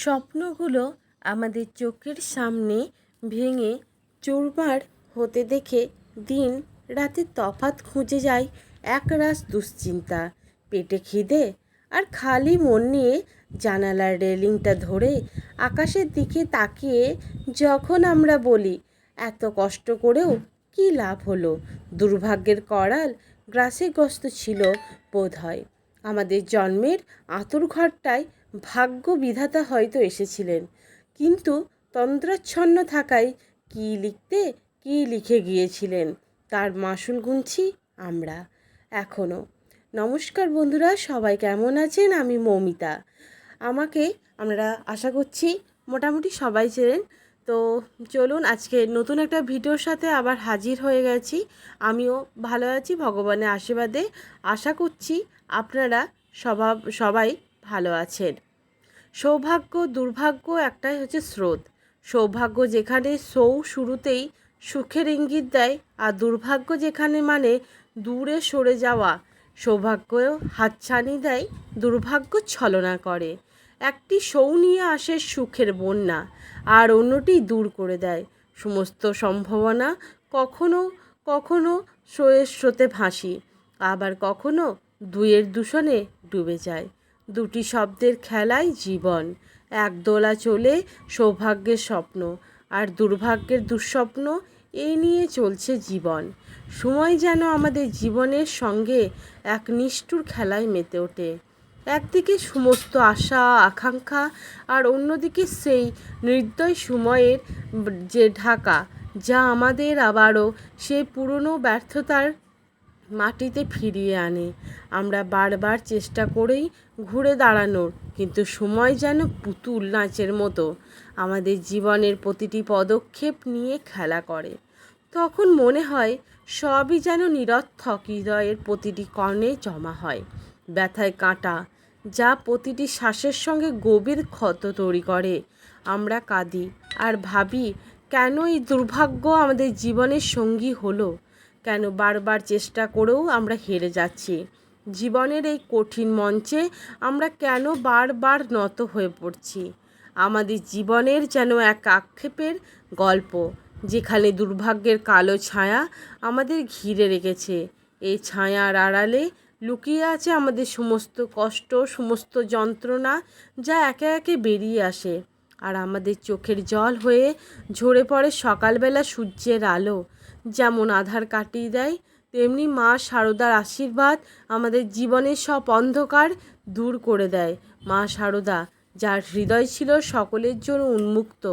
স্বপ্নগুলো আমাদের চোখের সামনে ভেঙে চুরমার হতে দেখে দিন রাতে তফাৎ খুঁজে যায় একরাশ দুশ্চিন্তা। পেটে খিদে আর খালি মন নিয়ে জানালার রেলিংটা ধরে আকাশের দিকে তাকিয়ে যখন আমরা বলি, এত কষ্ট করেও কী লাভ হলো? দুর্ভাগ্যের করাল গ্রাসে গ্রস্ত ছিল বোধ হয় আমাদের জন্মের আঁতুর ঘরটায় ভাগ্য বিধাতা হয়তো এসেছিলেন। কিন্তু তন্ত্রাচ্ছন্ন থাকায় কী লিখতে, কী লিখে গিয়েছিলেন? তার মাসুল গুনছি আমরা এখনও নমস্কার বন্ধুরা, সবাই কেমন আছেন? আমি মৌমিতা। আমাকে আমরা আশা করছি মোটামুটি সবাই চেনেন। তো চলুন, আজকে নতুন একটা ভিডিওর সাথে আবার হাজির হয়ে গেছি। আমিও ভালো আছি, ভগবানের আশীর্বাদে। আশা করছি আপনারা স্বভাব সবাই ভালো আছেন। সৌভাগ্য, দুর্ভাগ্য একটাই হচ্ছে স্রোত। সৌভাগ্য যেখানে সৌ শুরুতেই সুখের ইঙ্গিত দেয় আর দুর্ভাগ্য যেখানে মানে দূরে সরে যাওয়া। সৌভাগ্য হাতছানি দেয়, দুর্ভাগ্য ছলনা করে। একটি সৌ নিয়ে আসে সুখের বন্যা আর অন্যটি দূর করে দেয়। সমস্ত সম্ভাবনা কখনো কখনো সয়ের স্রোতে ভাসি, আবার কখনো দুয়ের দূষণে ডুবে যায়। দুটি শব্দের খেলাই জীবন। এক দোলা চলে সৌভাগ্যের স্বপ্ন, আর দুর্ভাগ্যের দুঃস্বপ্ন এই নিয়ে চলছে জীবন। সময় যেন আমাদের জীবনের সঙ্গে এক নিষ্ঠুর খেলায় মেতে ওঠে। একদিকে সমস্ত আশা, আকাঙ্ক্ষা, আর অন্যদিকে সেই নির্দয় সময়ের যে ঢাকা, যা আমাদের আবারও সেই পুরনো ব্যর্থতার মাটিতে ফিরিয়ে আনে। আমরা বারবার চেষ্টা করেই ঘুরে দাঁড়ানোর, কিন্তু সময় যেন পুতুল নাচের মতো। আমাদের জীবনের প্রতিটি পদক্ষেপ নিয়ে খেলা করে। তখন মনে হয় সবই যেন নিরর্থক, হৃদয়ের প্রতিটি কর্ণে জমা হয়। ব্যথায় কাঁটা, যা প্রতিটি শ্বাসের সঙ্গে গভীর ক্ষত তৈরি করে। আমরা কাঁদি আর ভাবি, কেন এই দুর্ভাগ্য আমাদের জীবনের সঙ্গী হলো? কেন বারবার চেষ্টা করেও আমরা হেরে যাচ্ছি? জীবনের এই কঠিন মঞ্চে আমরা কেন বারবার নত হয়ে পড়ছি? আমাদের জীবনের যেন এক আক্ষেপের গল্প, যেখানে দুর্ভাগ্যের কালো ছায়া আমাদের ঘিরে রেখেছে। এই ছায়ার আড়ালে লুকিয়ে আছে আমাদের সমস্ত কষ্ট, সমস্ত যন্ত্রণা যা একে একে বেরিয়ে আসে। আর আমাদের চোখের জল হয়ে ঝরে পড়ে সকালবেলা সূর্যের আলো। যেমন আধার কাটিয়ে দেয়, তেমনি মা শারদার আশীর্বাদ আমাদের জীবনের সব অন্ধকার দূর করে দেয়। মা শারদা যার হৃদয় ছিল সকলের জন্য উন্মুক্ত,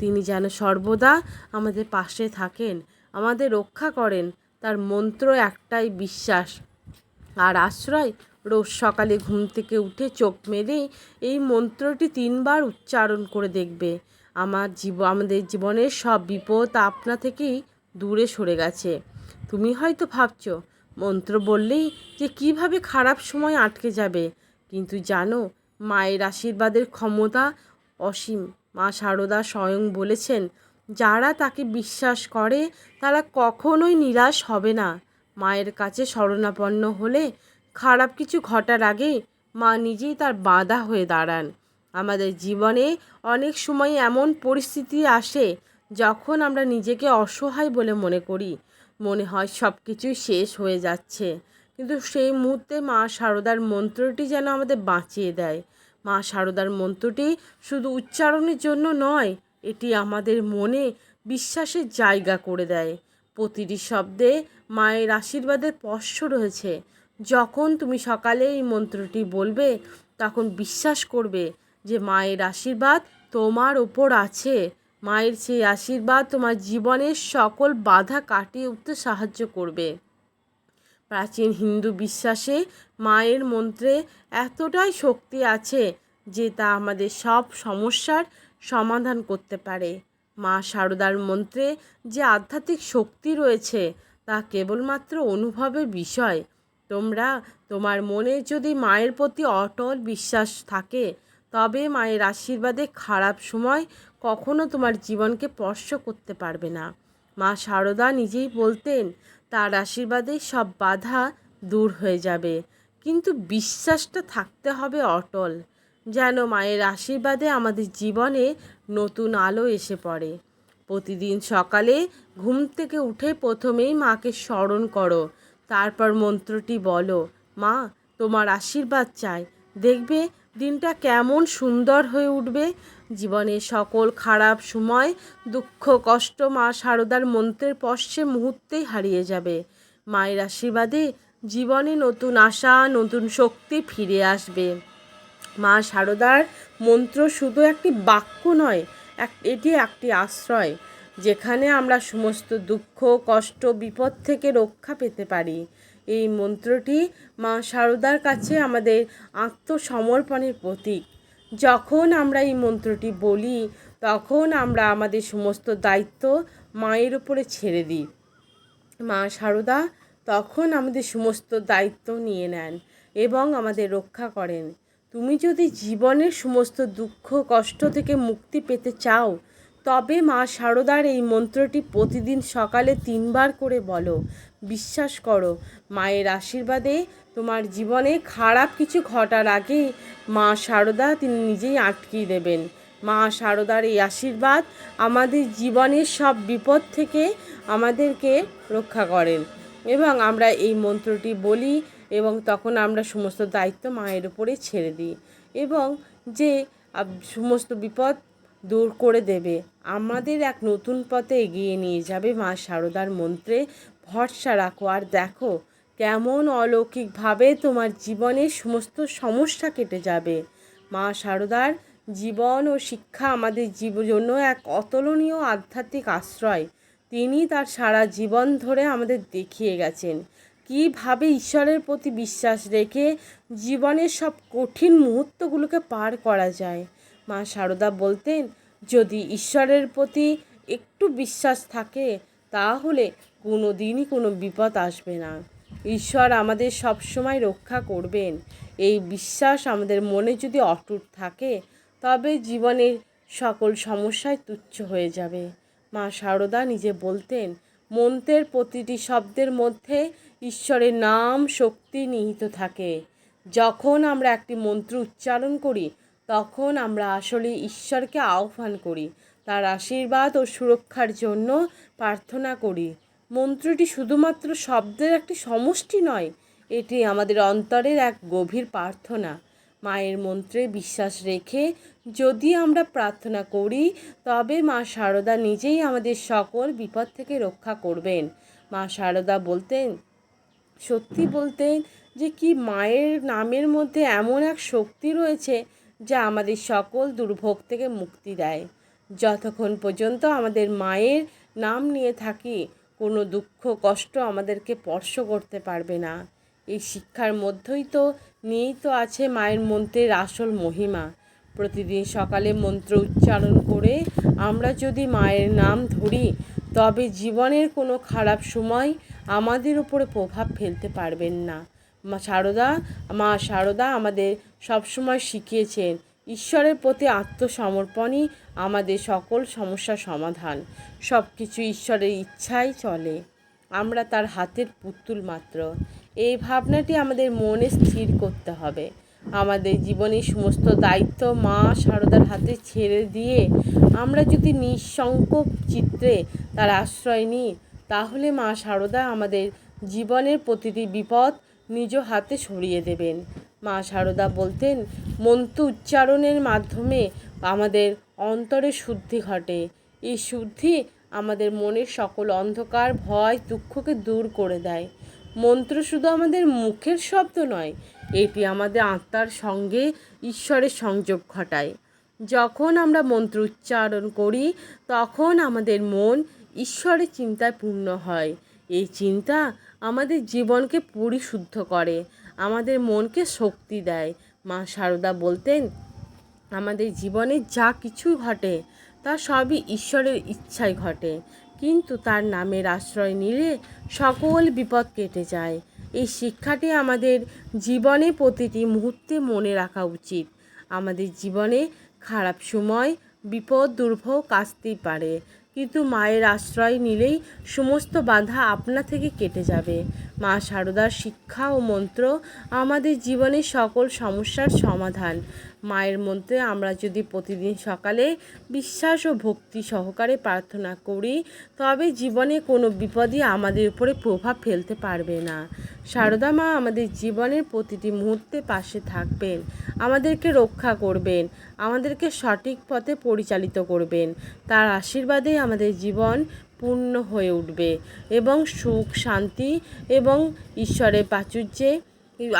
তিনি যেন সর্বদা আমাদের পাশে থাকেন, আমাদের রক্ষা করেন। তার মন্ত্র একটাই বিশ্বাস আর আশ্রয়। রোজ সকালে ঘুম থেকে উঠে চোখ মেলেই এই মন্ত্রটি তিনবার উচ্চারণ করে দেখবে। আমার জীব আমাদের জীবনের সব বিপদ আপনা থেকেই দূরে সরে গেছে। তুমি হয়তো ভাবছ, মন্ত্র বললেই যে কীভাবে খারাপ সময় আটকে যাবে। কিন্তু জানো, মায়ের আশীর্বাদের ক্ষমতা অসীম। মা সারদা স্বয়ং বলেছেন, যারা তাকে বিশ্বাস করে তারা কখনোই নিরাশ হবে না। মায়ের কাছে শরণাপন্ন হলে খারাপ কিছু ঘটার আগে মা নিজেই তার বাধা হয়ে দাঁড়ান। আমাদের জীবনে অনেক সময় এমন পরিস্থিতি আসে যখন আমরা নিজেকে অসহায় বলে মনে করি। মনে হয় সব কিছুই শেষ হয়ে যাচ্ছে। কিন্তু সেই মুহূর্তে মা শারদার মন্ত্রটি যেন আমাদের বাঁচিয়ে দেয়। মা শারদার মন্ত্রটি শুধু উচ্চারণের জন্য নয়, এটি আমাদের মনে বিশ্বাসের জায়গা করে দেয়। প্রতিটি শব্দে মায়ের আশীর্বাদের স্পর্শ রয়েছে। যখন তুমি সকালে এই মন্ত্রটি বলবে, তখন বিশ্বাস করবে যে মায়ের আশীর্বাদ তোমার ওপর আছে। মায়ের সেই আশীর্বাদ তোমার জীবনের সকল বাধা কাটিয়ে উঠতে সাহায্য করবে। প্রাচীন হিন্দু বিশ্বাসে মায়ের মন্ত্রে এতটাই শক্তি আছে যে তা আমাদের সব সমস্যার সমাধান করতে পারে। মা শারদার মন্ত্রে যে আধ্যাত্মিক শক্তি রয়েছে, তা কেবলমাত্র অনুভবের বিষয়। তোমরা, তোমার মনে যদি মায়ের প্রতি অটল বিশ্বাস থাকে, তবে মায়ের আশীর্বাদে খারাপ সময় কখনো তোমার জীবনকে স্পর্শ করতে পারবে না। মা শারদা নিজেই বলতেন, তার আশীর্বাদে সব বাধা দূর হয়ে যাবে। কিন্তু বিশ্বাসটা থাকতে হবে অটল। যেন মায়ের আশীর্বাদে আমাদের জীবনে নতুন আলো এসে পড়ে। প্রতিদিন সকালে ঘুম থেকে উঠে প্রথমেই মাকে স্মরণ করো। তারপর মন্ত্রটি বলো, মা, তোমার আশীর্বাদ চাই। দেখবে দিনটা কেমন সুন্দর হয়ে উঠবে। জীবনের সকল খারাপ সময়, দুঃখ, কষ্ট মা শারদার মন্ত্রের পশ্চে মুহূর্তেই হারিয়ে যাবে। মায়ের আশীর্বাদে জীবনে নতুন আশা, নতুন শক্তি ফিরে আসবে। মা শারদার মন্ত্র শুধু একটি বাক্য নয়, এক এটি একটি আশ্রয়, যেখানে আমরা সমস্ত দুঃখ, কষ্ট, বিপদ থেকে রক্ষা পেতে পারি। এই মন্ত্রটি মা শারদার কাছে আমাদের আত্মসমর্পণের প্রতীক। যখন আমরা এই মন্ত্রটি বলি, তখন আমরা আমাদের সমস্ত দায়িত্ব মায়ের উপরে ছেড়ে দিই। মা শারদা তখন আমাদের সমস্ত দায়িত্ব নিয়ে নেন এবং আমাদের রক্ষা করেন। তুমি যদি জীবনের সমস্ত দুঃখ, কষ্ট থেকে মুক্তি পেতে চাও, তবে মা শারদার এই মন্ত্রটি প্রতিদিন সকালে তিনবার করে বলো। বিশ্বাস করো, মায়ের আশীর্বাদে তোমার জীবনে খারাপ কিছু ঘটার আগে মা শারদা তিনি নিজেই আটকিয়ে দেবেন। মা শারদার এই আশীর্বাদ আমাদের জীবনের সব বিপদ থেকে আমাদেরকে রক্ষা করেন। এবং আমরা এই মন্ত্রটি বলি এবং তখন আমরা সমস্ত দায়িত্ব মায়ের উপরে ছেড়ে দিই এবং যে সমস্ত বিপদ দূর করে দেবে, আমাদের এক নতুন পথে এগিয়ে নিয়ে যাবে মা শারদার মন্ত্রে। ভরসা রাখো আর দেখো কেমন অলৌকিকভাবে তোমার জীবনের সমস্ত সমস্যা কেটে যাবে। মা শারদার জীবন ও শিক্ষা আমাদের জীব, জন্য এক অতুলনীয় আধ্যাত্মিক আশ্রয়। তিনি তার সারা জীবন ধরে আমাদের দেখিয়ে গেছেন। কীভাবে ঈশ্বরের প্রতি বিশ্বাস রেখে জীবনের সব কঠিন মুহূর্তগুলোকে পার করা যায়? মা সারদা বলতেন, যদি ঈশ্বরের প্রতি একটু বিশ্বাস থাকে, তাহলে কোনো দিনই কোনো বিপদ আসবে না। ঈশ্বর আমাদের সবসময় রক্ষা করবেন। এই বিশ্বাস আমাদের মনে যদি অটুট থাকে, তবে জীবনের সকল সমস্যায় তুচ্ছ হয়ে যাবে। মা সারদা নিজে বলতেন মন্ত্রের প্রতিটি শব্দের মধ্যে ঈশ্বরের নাম, শক্তি নিহিত থাকে। যখন আমরা একটি মন্ত্র উচ্চারণ করি, তখন আমরা আসলে ঈশ্বরকে আহ্বান করি, তার আশীর্বাদ ও সুরক্ষার জন্য প্রার্থনা করি। মন্ত্রটি শুধুমাত্র শব্দের একটি সমষ্টি নয়, এটি আমাদের অন্তরের এক গভীর প্রার্থনা। মায়ের মন্ত্রে বিশ্বাস রেখে যদি আমরা প্রার্থনা করি, তবে মা শারদা নিজেই আমাদের সকল বিপদ থেকে রক্ষা করবেন। মা শারদা বলতেন, সত্যি বলতেন যে কি মায়ের নামের মধ্যে এমন এক শক্তি রয়েছে যা আমাদের সকল দুর্ভোগ থেকে মুক্তি দেয়। যতক্ষণ পর্যন্ত আমাদের মায়ের নাম নিয়ে থাকি, কোনো দুঃখ কষ্ট আমাদেরকে স্পর্শ করতে পারবে না। এই শিক্ষার মধ্যেই তো, নিয়েই তো আছে মায়ের মন্ত্রের আসল মহিমা। প্রতিদিন সকালে মন্ত্র উচ্চারণ করে আমরা যদি মায়ের নাম ধরি, তবে জীবনের কোনো খারাপ সময় আমাদের উপরে প্রভাব ফেলতে পারবেন না। মা শারদা মা শারদা আমাদের সবসময় শিখিয়েছেন, ঈশ্বরের প্রতি আত্মসমর্পণই আমাদের সকল সমস্যার সমাধান। সব কিছু ঈশ্বরের ইচ্ছাই চলে। আমরা তার হাতের পুতুল মাত্র। এই ভাবনাটি আমাদের মনে স্থির করতে হবে। আমাদের জীবনের সমস্ত দায়িত্ব মা শারদার হাতে ছেড়ে দিয়ে আমরা যদি নিঃসংকোচ চিত্রে তার আশ্রয় নিই, তাহলে মা শারদা আমাদের জীবনের প্রতিটি বিপদ নিজ হাতে সরিয়ে দেবেন। মা শারদা বলতেন, মন্ত্র উচ্চারণের মাধ্যমে আমাদের অন্তরে শুদ্ধি ঘটে। এই শুদ্ধি আমাদের মনের সকল অন্ধকার, ভয়, দুঃখকে দূর করে দেয়। মন্ত্র শুধু আমাদের মুখের শব্দ নয়, এটি আমাদের আত্মার সঙ্গে ঈশ্বরের সংযোগ ঘটায়। যখন আমরা মন্ত্র উচ্চারণ করি, তখন আমাদের মন ঈশ্বরের চিন্তায় পূর্ণ হয়। এই চিন্তা আমাদের জীবনকে পরিশুদ্ধ করে, আমাদের মনকে শক্তি দেয়। মা সারদা বলতেন, আমাদের জীবনে যা কিছু ঘটে তা সবই ঈশ্বরের ইচ্ছায় ঘটে। কিন্তু তার নামের আশ্রয় নিলে সকল বিপদ কেটে যায়। এই শিক্ষাটি আমাদের জীবনে প্রতিটি মুহূর্তে মনে রাখা উচিত। আমাদের জীবনে খারাপ সময়, বিপদ, দুর্ভোগ আসতেই পারে। কিন্তু মায়ের আশ্রয় নিলেই সমস্ত বাধা আপনা থেকে কেটে যাবে। মা শারদার শিক্ষা ও মন্ত্র আমাদের জীবনের সকল সমস্যার সমাধান। মায়ের মধ্যে আমরা যদি প্রতিদিন সকালে বিশ্বাস ও ভক্তি সহকারে প্রার্থনা করি, তবে জীবনে কোনো বিপদই আমাদের উপরে প্রভাব ফেলতে পারবে না। সারদা মা আমাদের জীবনের প্রতিটি মুহূর্তে পাশে থাকবেন, আমাদেরকে রক্ষা করবেন, আমাদেরকে সঠিক পথে পরিচালিত করবেন। তার আশীর্বাদে আমাদের জীবন পূর্ণ হয়ে উঠবে এবং সুখ, শান্তি এবং ঈশ্বরের প্রাচুর্যে।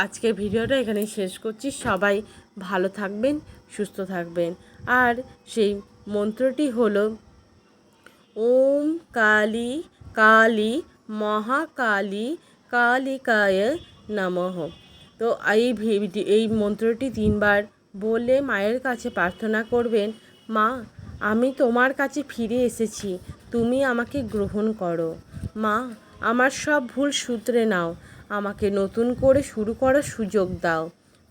আজকের ভিডিওটা এখানে শেষ করছি। সবাই ভালো থাকবেন, সুস্থ থাকবেন। আর সেই মন্ত্রটি হলো, ওম কালী কালী মহাকালী কালিকায় নমঃ। তো এই এই মন্ত্রটি তিনবার বলে মায়ের কাছে প্রার্থনা করবেন, মা, আমি তোমার কাছে ফিরে এসেছি, তুমি আমাকে গ্রহণ করো। মা, আমার সব ভুল সূত্রে নাও, আমাকে নতুন করে শুরু করার সুযোগ দাও।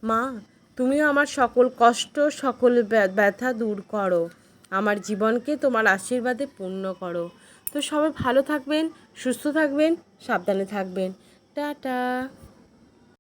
মা তুমি আমার সকল কষ্ট, সকল ব্য- ব্যথা দূর করো। আমার জীবনকে তোমার আশীর্বাদে পূর্ণ করো। তো সবাই ভালো থাকবেন, সুস্থ থাকবেন, সাবধানে থাকবেন। টাটা।